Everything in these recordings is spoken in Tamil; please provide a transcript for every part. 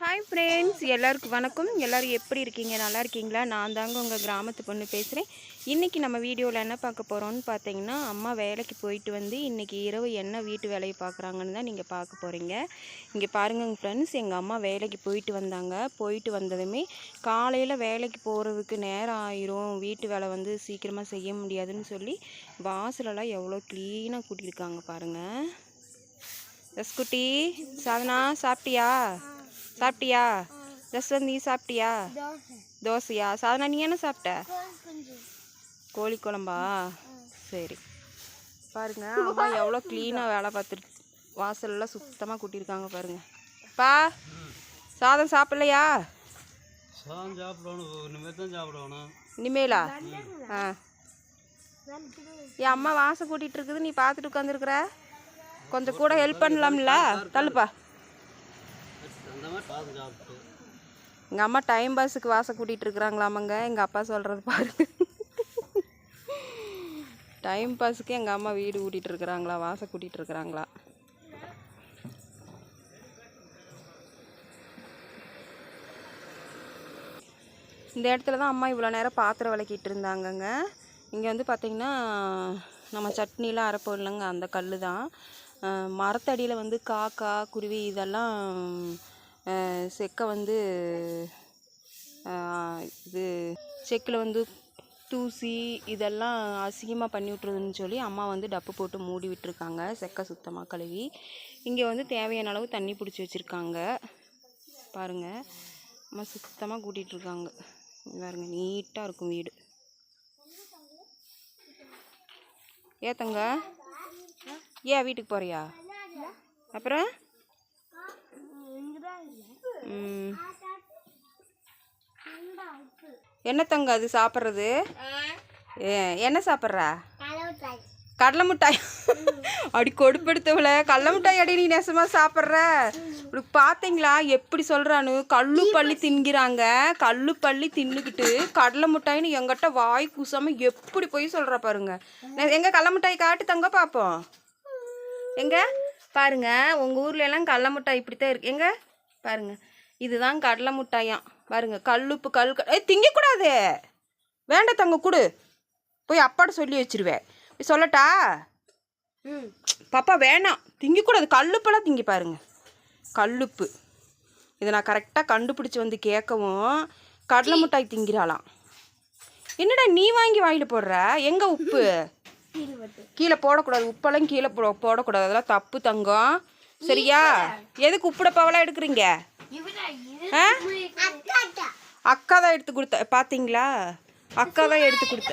ஹாய் ஃப்ரெண்ட்ஸ் எல்லாருக்கும் வணக்கம். எல்லோரும் எப்படி இருக்கீங்க? நல்லா இருக்கீங்களா? நான் தாங்க உங்கள் கிராமத்து பொண்ணு பேசுகிறேன் இன்றைக்கி நம்ம வீடியோவில் என்ன பார்க்க போகிறோம்னு பார்த்தீங்கன்னா அம்மா வேலைக்கு போயிட்டு வந்து இன்றைக்கி இரவு என்ன வீட்டு வேலையை பார்க்குறாங்கன்னு தான் நீங்கள் பார்க்க போகிறீங்க இங்கே பாருங்கள் ஃப்ரெண்ட்ஸ் எங்கள் அம்மா வேலைக்கு போயிட்டு வந்தாங்க. போயிட்டு வந்ததுமே காலையில் வேலைக்கு போகிறதுக்கு நேரம் ஆயிரும். வீட்டு வேலை வந்து சீக்கிரமாக செய்ய முடியாதுன்னு சொல்லி வாசலெல்லாம் எவ்வளோ க்ளீனாக கூட்டியிருக்காங்க பாருங்கள் ரஸ்குட்டி சாதனா சாப்பிட்டியா? சாப்பிட்டியா? ஜஸ்வந்த் நீ சாப்பிட்டியா? தோசையா? சாதனா நீ என்ன சாப்பிட்ட? கோழி குழம்பா? சரி. பாருங்க அம்மா எவ்வளோ க்ளீனாக வேலை பார்த்துட்டு வாசல்லாம் சுத்தமாக கூட்டியிருக்காங்க பாருங்க. பா சாதம் சாப்பிட்லையா? சாதம் சாப்பிடணும் இனிமேல் தான் சாப்பிடணும். இனிமேலா? ஆ. என் அம்மா வாசம் கூட்டிகிட்டு இருக்குது நீ பார்த்துட்டு உட்காந்துருக்குற கொஞ்சம் கூட ஹெல்ப் பண்ணலாம்ல? தள்ளுப்பா அந்த மாதிரி சாதம் சாப்பிட்டு எங்கள் அம்மா டைம் பாஸுக்கு வாசை கூட்டிகிட்டு இருக்கிறாங்களாமாங்க. எங்கள் அப்பா சொல்கிறது பாருங்க. டைம் பாஸுக்கு எங்கள் அம்மா வீடு கூட்டிகிட்டு இருக்கிறாங்களா வாசை கூட்டிகிட்டு இருக்கிறாங்களா? இந்த இடத்துல தான் அம்மா இவ்வளோ நேரம் பாத்திரம் விளக்கிட்டு இருந்தாங்கங்க. இங்கே வந்து பார்த்திங்கன்னா நம்ம சட்னிலாம் அரைப்போம் இல்லைங்க அந்த கல் தான் மரத்தடியில் வந்து காக்கா குருவி இதெல்லாம் செக்கை வந்து இது செக்கில் வந்து தூசி இதெல்லாம் அசிங்கமாக பண்ணி விட்ருதுன்னு சொல்லி அம்மா வந்து டப்பு போட்டு மூடி விட்டுருக்காங்க செக்கை சுத்தமாக கழுவி. இங்கே வந்து தேவையான அளவு தண்ணி பிடிச்சி வச்சுருக்காங்க. பாருங்கள் அம்மா சுத்தமாக கூட்டிகிட்டு இருக்காங்க. பாருங்க நீட்டாக இருக்கும் வீடு. ஏத்தங்க ஏன் வீட்டுக்கு போகிறியா அப்புறம்? என்ன தங்க அது சாப்பிட்றது? என்ன சாப்பிட்றா? கடலை மிட்டாய். அடி கொடுப்படுத்தவள. கடலை மிட்டாய் அடி நீ நெசமா சாப்பிட்ற. இப்படி பார்த்தீங்களா? எப்படி சொல்கிறானு கல்லு பள்ளி தின்கிறாங்க. கல்லு பள்ளி தின்னுக்கிட்டு கடலை மிட்டாய்னு எங்கிட்ட வாய் கூசாம எப்படி போய் சொல்கிறா பாருங்க. எங்க கடலை மிட்டாய் காட்டு தங்க பார்ப்போம் எங்க? பாருங்க. உங்கள் ஊர்ல எல்லாம் கடலை மிட்டாய் இப்படி தான் இருக்கு. எங்க? பாருங்க. இதுதான் கடலை மிட்டாயாம் பாருங்க கல்லுப்பு கல் ஏய் திங்கக்கூடாது. வேண்டாம் தங்க கொடு. போய் அப்பாட்ட சொல்லி வச்சிருவேன் போய் சொல்லட்டா? பாப்பா வேணாம். திங்கக்கூடாது. கல்லுப்பெல்லாம் திங்கி பாருங்க. கல்லுப்பு. இதை நான் கரெக்டாக கண்டுபிடிச்சி வந்து கேட்கவும் கடலை மிட்டாய் திங்கிறாளாம். என்னடா நீ வாங்கி வாயில் போடுற? எங்கே உப்பு? கீழே போடக்கூடாது. உப்பெல்லாம் கீழே போ போடக்கூடாது. அதெல்லாம் தப்பு தங்கம். சரியா? எதுக்கு உப்பு டப்பாவெல்லாம் எடுக்கிறீங்க? அக்கா தான் எடுத்து கொடுத்த பார்த்தீங்களா அக்கா தான் எடுத்து கொடுத்த.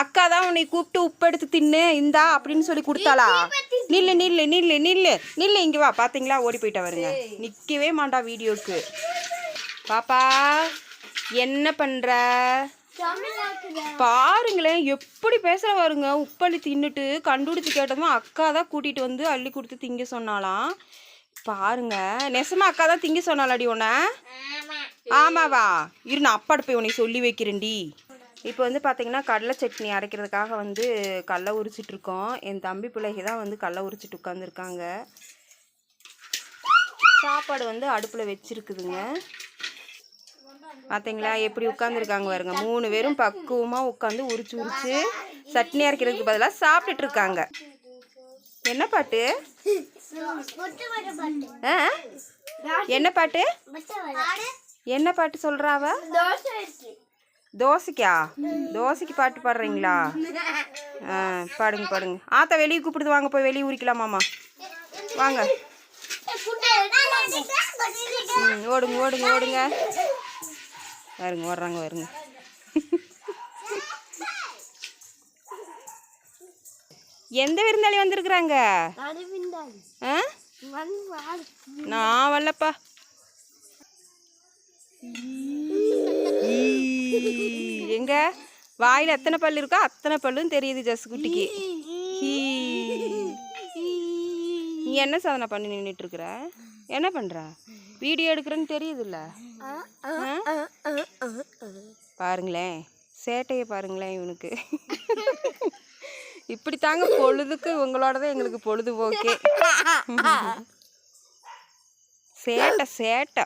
அக்கா தான் உன்னை கூப்பிட்டு உப்பு எடுத்து தின்னு இந்தா அப்படின்னு சொல்லி கொடுத்தாளா? நில்லு நில்லு நில்லு நில்லு. நில்லு இங்கே வா. பார்த்தீங்களா ஓடி போயிட்டா வருங்க நிற்கவே மாட்டா வீடியோக்கு. பாப்பா என்ன பண்ணுற பாருங்களேன் எப்படி பேசுற பாருங்க. உப்பள்ளி தின்னுட்டு கண்டுபிடிச்சு கேட்டதும் அக்கா தான் கூட்டிட்டு வந்து அள்ளி கொடுத்து திங்க சொன்னாலாம் பாருங்க நெசமா அக்கா தான் திங்க சொன்னாலாடி உன்னை. ஆமாவா? இரு நான் அப்பாட்ட போய் உன்னை சொல்லி வைக்கிறேன்டி. இப்போ வந்து பார்த்தீங்கன்னா கடலை சட்னி அரைக்கிறதுக்காக வந்து கடலை உரிச்சிட்டு இருக்கோம். என் தம்பி பிள்ளைங்க தான் வந்து கடலை உரிச்சிட்டு உட்காந்துருக்காங்க சாப்பாடு வந்து அடுப்பில் வச்சிருக்குதுங்க. பார்த்தீங்களா எப்படி உட்காந்துருக்காங்க பாருங்க. மூணு பேரும் பக்குவமாக உட்காந்து உரிச்சு உரிச்சு சட்னி அரைக்கிறதுக்கு பதிலாக சாப்பிட்டுட்டு இருக்காங்க. என்ன பாட்டு? ஆ? என்ன பாட்டு? என்ன பாட்டு சொல்றாவ தோசைக்கா? தோசைக்கு பாட்டு பாடுறீங்களா? ஆ பாடுங்க பாடுங்க. ஆத்தா வெளியே கூப்பிடுது. வாங்க போய் வெளியே உரிக்கலாமாம்மா வாங்க. ம் ஓடுங்க ஓடுங்க ஓடுங்க. பாருங்க ஓடுறாங்க வருங்க எந்த விருந்தாளி வந்திருக்கிறாங்க? நான் வரலப்பா. எங்க? வாயில எத்தனை பல்லு இருக்கோ? அத்தனை பல்லும் தெரியுது ஜஸ் குட்டிக்கு. நீ என்ன சாதனை பண்ணி நின்றுட்டு இருக்கிற? என்ன பண்ற? வீடியோ எடுக்கிறேன்னு தெரியுதுல்ல. ஆ? பாருங்களேன். சேட்டையை பாருங்களேன் இவனுக்கு. இப்படி தாங்க பொழுதுக்கு உங்களோட தான் எங்களுக்கு பொழுதுபோக்கே. சேட்டை சேட்டை.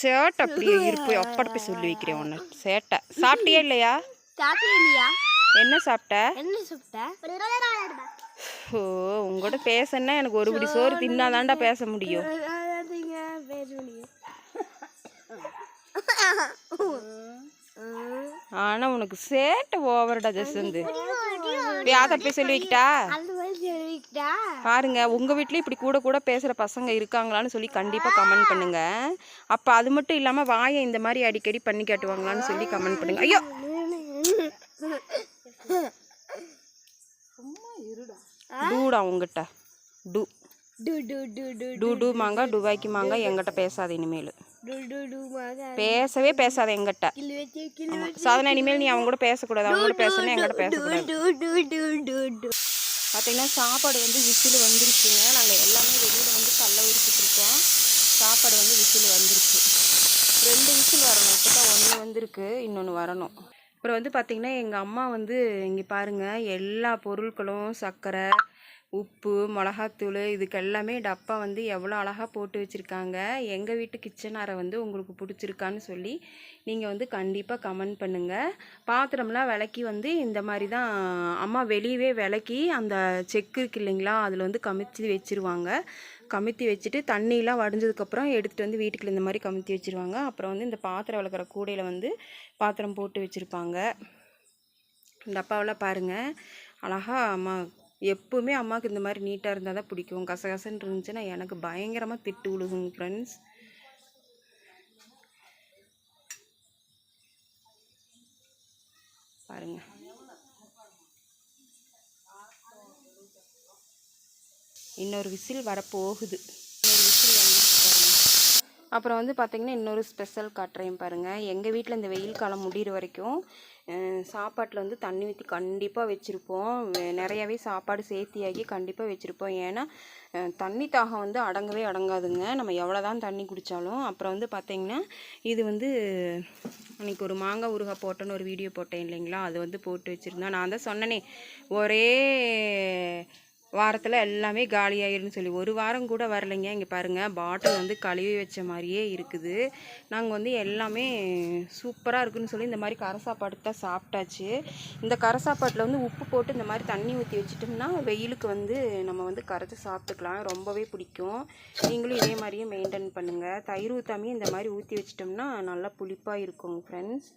சேட்டை அப்படியே இருப்பு அப்பாட்ட போய் சொல்லி வைக்கிறேன் உன்னை. சேட்டை. சாப்பிட்டியா இல்லையா? என்ன சாப்பிட்ட? என்ன சாப்பிட்ட? ஓ உங்கள்கிட்ட பேசணுன்னா எனக்கு ஒரு பிடி சோறு தின்னாதான்டா பேச முடியும் பேச முடியும் ஆனா உனக்கு சேட்டை ஓவர்டா ஜசந்து யாத்த போய் சொல்லிக்கிட்டா பாருங்க உங்க வீட்லயும் இப்படி கூட கூட பேசுற பசங்க இருக்காங்களான்னு சொல்லி கண்டிப்பா கமெண்ட் பண்ணுங்க. அப்ப அது மட்டும் இல்லாம வாயை இந்த மாதிரி அடிக்கடி பண்ணி காட்டுவாங்களான்னு சொல்லி கமெண்ட் பண்ணுங்க. ஐயோ! டூடா உங்ககிட்ட. டூ. டு டு டு டு மாங்க டுபாய்க்கு மாங்க எங்கிட்ட பேசாத இனிமேல். பேசவே பேசாத எங்கிட்ட. சாதனை இனிமேல் நீ அவங்க கூட பேசக்கூடாது. அவங்க கூட பேசணும் எங்கிட்ட பேசக்கூடாது. பார்த்தீங்கன்னா சாப்பாடு வந்து விசில் வந்துருச்சுங்க. நாங்கள் எல்லாமே வெளியில் வந்து கல்ல உரிச்சிட்டு இருக்கோம். சாப்பாடு வந்து விசில் வந்துருச்சு. ரெண்டு விசில் வரணும். இப்போ தான் ஒன்று வந்திருக்கு. இன்னொன்று வரணும். அப்புறம் வந்து பார்த்திங்கன்னா எங்கள் அம்மா வந்து இங்கே பாருங்கள் எல்லா பொருட்களும் சர்க்கரை உப்பு மிளகாத்தூள் இதுக்கு எல்லாமே டப்பா வந்து எவ்வளோ அழகாக போட்டு வச்சுருக்காங்க. எங்கள் வீட்டு கிச்சன் அறை வந்து உங்களுக்கு பிடிச்சிருக்கான்னு சொல்லி நீங்கள் வந்து கண்டிப்பாக கமெண்ட் பண்ணுங்கள் பாத்திரம்லாம் விளக்கி வந்து இந்த மாதிரி தான் அம்மா வெளியவே விளக்கி அந்த செக்கு இருக்கு இல்லைங்களா அதில் வந்து கமித்து வச்சுருவாங்க. கமித்தி வச்சுட்டு தண்ணியெலாம் வடிஞ்சதுக்கப்புறம் எடுத்துகிட்டு வந்து வீட்டுக்குள்ள இந்த மாதிரி கமித்தி வச்சுருவாங்க. அப்புறம் வந்து இந்த பாத்திரம் விளக்குற கூடையில் வந்து பாத்திரம் போட்டு வச்சுருப்பாங்க. டப்பாவெல்லாம் பாருங்கள் அழகா அம்மா எப்போவுமே அம்மாவுக்கு இந்த மாதிரி நீட்டாக இருந்தால் தான் பிடிக்கும். கசகசன்னு இருந்துச்சுன்னா எனக்கு பயங்கரமாக திட்டு விழுகும் ஃப்ரெண்ட்ஸ் பாருங்க. இன்னொரு விசில் வரப்போகுது இன்னொரு விசில் பாருங்க. அப்புறம் வந்து பார்த்திங்கன்னா இன்னொரு ஸ்பெஷல் காட்டுறேன் பாருங்கள் எங்கள் வீட்டில் இந்த வெயில் காலம் முடிகிற வரைக்கும் சாப்பாட்டில் வந்து தண்ணி ஊற்றி கண்டிப்பாக வச்சுருப்போம். நிறையவே சாப்பாடு சேர்த்தியாகி கண்டிப்பாக வச்சுருப்போம். ஏன்னா தண்ணி தாகம் வந்து அடங்கவே அடங்காதுங்க. நம்ம எவ்வளோ தான் தண்ணி குடித்தாலும் அப்புறம் வந்து பார்த்திங்கன்னா இது வந்து அன்றைக்கி ஒரு மாங்காய் ஊறுகாய் போட்டோன்னு ஒரு வீடியோ போட்டேன் இல்லைங்களா? அது வந்து போட்டு வச்சுருந்தேன். நான் தான் சொன்னனே ஒரே வாரத்தில் எல்லாமே காலியாயிருன்னு சொல்லி. ஒரு வாரம் கூட வரலைங்க. இங்கே பாருங்கள் பாட்டில் வந்து கழுவி வச்ச மாதிரியே இருக்குது. நாங்கள் வந்து எல்லாமே சூப்பராக இருக்குன்னு சொல்லி இந்த மாதிரி கரை சாப்பாடு தான் சாப்பிட்டாச்சு. இந்த கரை சாப்பாட்டில் வந்து உப்பு போட்டு இந்த மாதிரி தண்ணி ஊற்றி வச்சிட்டோம்னா வெயிலுக்கு வந்து நம்ம வந்து கரைச்சி சாப்பிட்டுக்கலாம். ரொம்பவே பிடிக்கும். நீங்களும் இதே மாதிரியே மெயின்டைன் பண்ணுங்கள் தயிர் ஊற்றாமே இந்த மாதிரி ஊற்றி வச்சிட்டோம்னா நல்லா புளிப்பாக இருக்கும் ஃப்ரெண்ட்ஸ்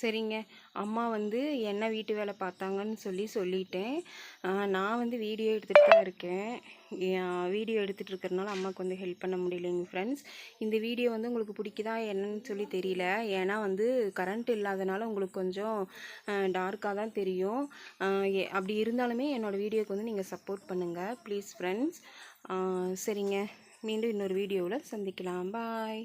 சரிங்க. அம்மா வந்து என்ன வீட்டு வேலை பார்த்தாங்கன்னு சொல்லி சொல்லிட்டேன். நான் வந்து வீடியோ எடுத்துகிட்டு தான் இருக்கேன். வீடியோ எடுத்துகிட்டு இருக்கிறனால அம்மாவுக்கு வந்து ஹெல்ப் பண்ண முடியலைங்க ஃப்ரெண்ட்ஸ் இந்த வீடியோ வந்து உங்களுக்கு பிடிக்குதா என்னன்னு சொல்லி தெரியல. ஏன்னா வந்து கரண்ட் இல்லாதனால உங்களுக்கு கொஞ்சம் டார்க்காக தான் தெரியும். அப்படி இருந்தாலுமே என்னோடய வீடியோக்கு வந்து நீங்கள் சப்போர்ட் பண்ணுங்கள் ப்ளீஸ் ஃப்ரெண்ட்ஸ் சரிங்க. மீண்டும் இன்னொரு வீடியோவில் சந்திக்கலாம். பாய்